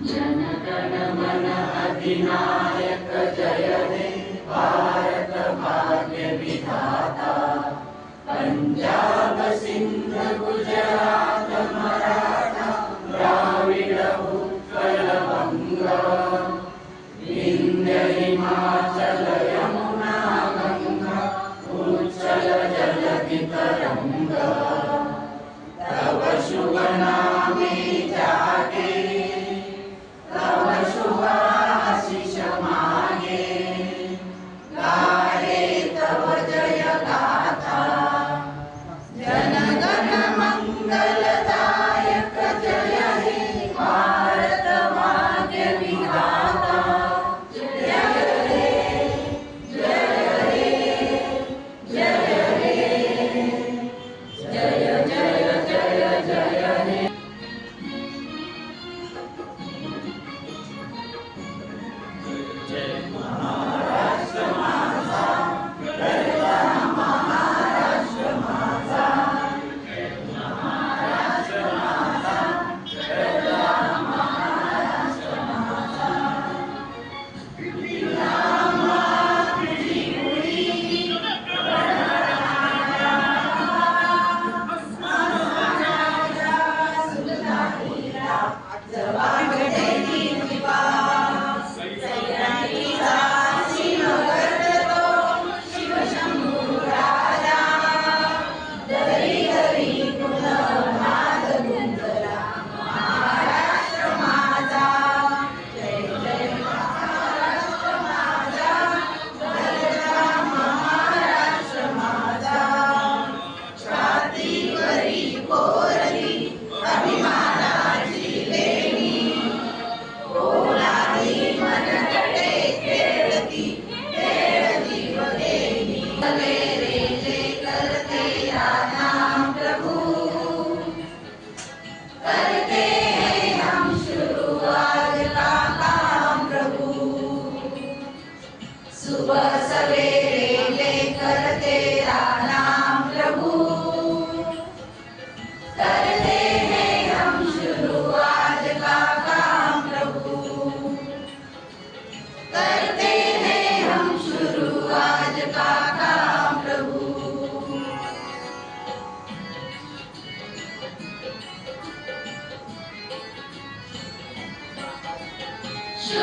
जनगण मन अधिनायक जय हे भारत मा Yeah.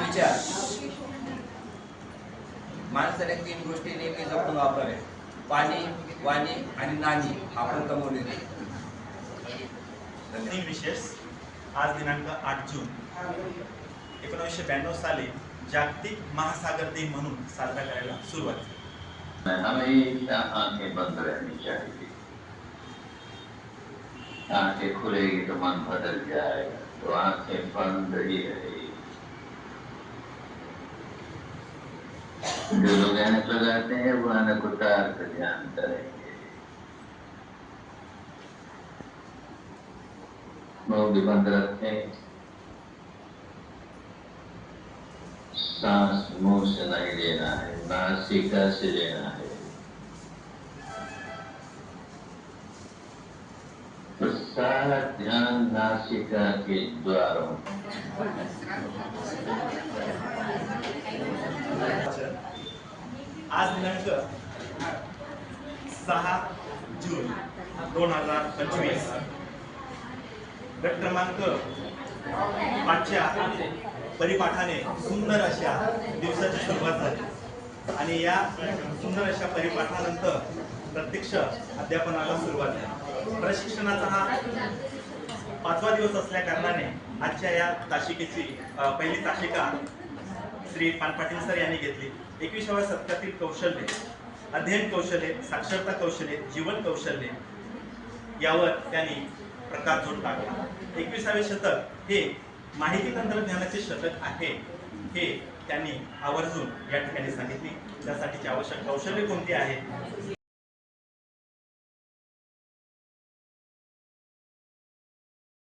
विचार. माणसाने तीन गोष्टी नेहमी जपून पाणी वाणी आणि नाणी. आपण कमवलेले विशेष आज दिनांक आठ जून. एकोणीसशे ब्याण्णव साली जागतिक महासागर दिन म्हणून साजरा करायला सुरुवात आंखें बंद रहनी चाहिए आंखें खुलेगी तो मन बदल जाएगा तो आंखें बंद ही रहेगी जो लोग ऐनक लगाते हैं, वो ऐनक उतार कर ध्यान करेंगे। मुँह भी बंद रखें सांस मुँह से नहीं लेना है नासिका से लेना है। तो सारा ध्यान नासिका के द्वारों आज दिनांक सहा जून दोन हजार पंचवीस. गट क्रमांक पाचच्या परिपाठाने सुंदर अशा दिवसाची सुरुवात झाली. आणि या सुंदर अशा परिपाठानंतर प्रत्यक्ष अध्यापनाला सुरुवात झाली. प्रशिक्षणाचा हा पाचवा दिवस असल्या कारणाने आजच्या या ताशिकेची पहिली ताशिका श्री पानपाटील सर यांनी घेतली. एकविसाव्या शतकातील कौशल्ये. अध्ययन कौशल्ये साक्षरता कौशल्ये जीवन कौशल्ये यावर त्यांनी प्रकार जोड टाकला एकविसावे शतक हे माहिती तंत्रज्ञानाचे शतक आहे हे त्यांनी आवर्जून या ठिकाणी सांगितले. त्यासाठीची आवश्यक कौशल्य कोणती आहे